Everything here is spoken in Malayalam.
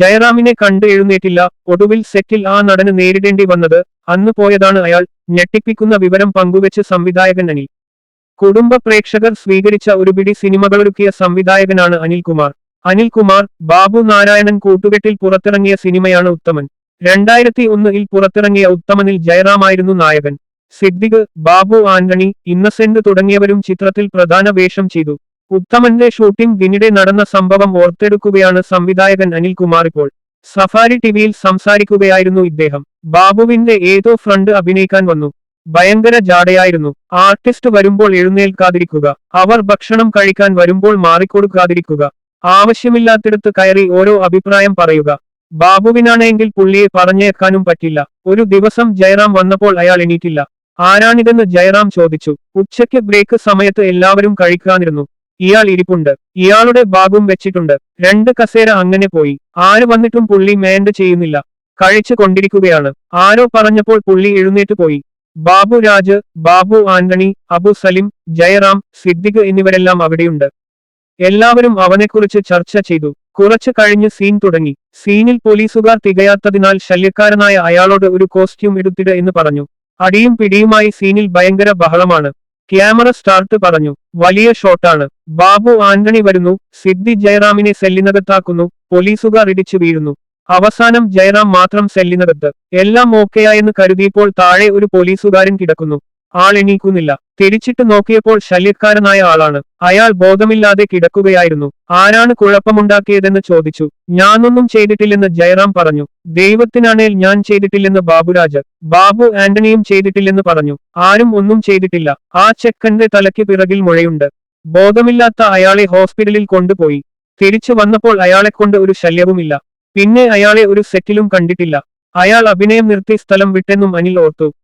ജയറാമിനെ കണ്ട് എഴുന്നേറ്റില്ല. ഒടുവിൽ സെറ്റിൽ ആ നടന് നേരിടേണ്ടി വന്നത് അന്ന് പോയതാണ് അയാൾ ഞെട്ടിപ്പിക്കുന്ന വിവരം പങ്കുവെച്ച് സംവിധായകൻ അനിൽ. കുടുംബ പ്രേക്ഷകർ സ്വീകരിച്ച ഒരു പിടി സിനിമകളൊരുക്കിയ സംവിധായകനാണ് അനിൽകുമാർ. അനിൽകുമാർ ബാബു നാരായണൻ കൂട്ടുകെട്ടിൽ പുറത്തിറങ്ങിയ സിനിമയാണ് ഉത്തമൻ. രണ്ടായിരത്തി ഒന്നിൽ പുറത്തിറങ്ങിയ ഉത്തമനിൽ ജയറാമായിരുന്നു നായകൻ. സിദ്ദിഖ് ബാബു ആന്റണി ഇന്നസെന്റ് തുടങ്ങിയവരും ചിത്രത്തിൽ പ്രധാന വേഷം ചെയ്തു. ഉത്തമന്റെ ഷൂട്ടിംഗ് ദിനിടെ നടന്ന സംഭവം ഓർത്തെടുക്കുകയാണ് സംവിധായകൻ അനിൽകുമാർ ഇപ്പോൾ. സഫാരി ടിവിയിൽ സംസാരിക്കുകയായിരുന്നു ഇദ്ദേഹം. ബാബുവിന്റെ ഏതോ ഫ്രണ്ട് അഭിനയിക്കാൻ വന്നു. ഭയങ്കര ജാടയായിരുന്നു. ആർട്ടിസ്റ്റ് വരുമ്പോൾ എഴുന്നേൽക്കാതിരിക്കുക. അവർ ഭക്ഷണം കഴിക്കാൻ വരുമ്പോൾ മാറിക്കൊടുക്കാതിരിക്കുക. ആവശ്യമില്ലാത്തിടത്ത് കയറി ഓരോ അഭിപ്രായം പറയുക. ബാബുവിനാണെങ്കിൽ പുള്ളിയെ പറഞ്ഞേക്കാനും പറ്റില്ല. ഒരു ദിവസം ജയറാം വന്നപ്പോൾ അയാൾ എണീറ്റില്ല. ആരാണിതെന്ന് ജയറാം ചോദിച്ചു. ഉച്ചയ്ക്ക് ബ്രേക്ക് സമയത്ത് എല്ലാവരും കഴിക്കാനിരുന്നു. ഇയാൾ ഇരിപ്പുണ്ട്. ഇയാളുടെ ബാഗും വെച്ചിട്ടുണ്ട്. രണ്ട് കസേര അങ്ങനെ പോയി. ആര് വന്നിട്ടും പുള്ളി മേൻഡ് ചെയ്യുന്നില്ല. കഴിച്ചു കൊണ്ടിരിക്കുകയാണ്. ആരോ പറഞ്ഞപ്പോൾ പുള്ളി എഴുന്നേറ്റ് പോയി. ബാബു രാജ് ബാബു ആന്റണി അബു സലിം ജയറാം സിദ്ദിഖ് എന്നിവരെല്ലാം അവിടെയുണ്ട്. എല്ലാവരും അവനെക്കുറിച്ച് ചർച്ച ചെയ്തു. കുറച്ചു കഴിഞ്ഞ് സീൻ തുടങ്ങി. സീനിൽ പോലീസുകാർ തികയാത്തതിനാൽ ശല്യക്കാരനായ അയാളോട് ഒരു കോസ്റ്റ്യൂം എടുത്തിട് എന്ന് പറഞ്ഞു. അടിയും പിടിയുമായി സീനിൽ ഭയങ്കര ബഹളമാണ്. ക്യാമറ സ്റ്റാർട്ട് പറഞ്ഞു. വലിയ ഷോട്ടാണ് ബാബു ആന്റണി വരുന്നു. സിദ്ധി ജയറാമിനെ സെല്ലിനകത്താക്കുന്നു. പോലീസുകാർ ഇടിച്ചു വീഴുന്നു. അവസാനം ജയറാം മാത്രം സെല്ലിനകത്ത്. എല്ലാം ഓക്കെയായെന്ന് കരുതിയപ്പോൾ താഴെ ഒരു പോലീസുകാരൻ കിടക്കുന്നു. ആൾ എണീക്കുന്നില്ല തിരിച്ചിട്ട് നോക്കിയപ്പോൾ ശല്യക്കാരനായ ആളാണ്. അയാൾ ബോധമില്ലാതെ കിടക്കുകയായിരുന്നു. ആരാണ് കുഴപ്പമുണ്ടാക്കിയതെന്ന് ചോദിച്ചു. ഞാനൊന്നും ചെയ്തിട്ടില്ലെന്ന് ജയറാം പറഞ്ഞു. ദൈവത്തിനാണേൽ ഞാൻ ചെയ്തിട്ടില്ലെന്ന് ബാബുരാജ്. ബാബു ആന്റണിയും ചെയ്തിട്ടില്ലെന്ന് പറഞ്ഞു. ആരും ഒന്നും ചെയ്തിട്ടില്ല. ആ ചെക്കന്റെ തലയ്ക്ക് പിറകിൽ മുഴയുണ്ട്. ബോധമില്ലാത്ത അയാളെ ഹോസ്പിറ്റലിൽ കൊണ്ടുപോയി. തിരിച്ചു വന്നപ്പോൾ അയാളെക്കൊണ്ട് ഒരു ശല്യവുമില്ല. പിന്നെ അയാളെ ഒരു സെറ്റിലും കണ്ടിട്ടില്ല. അയാൾ അഭിനയം നിർത്തി സ്ഥലം വിട്ടെന്നും അനിൽ ഓർത്തു.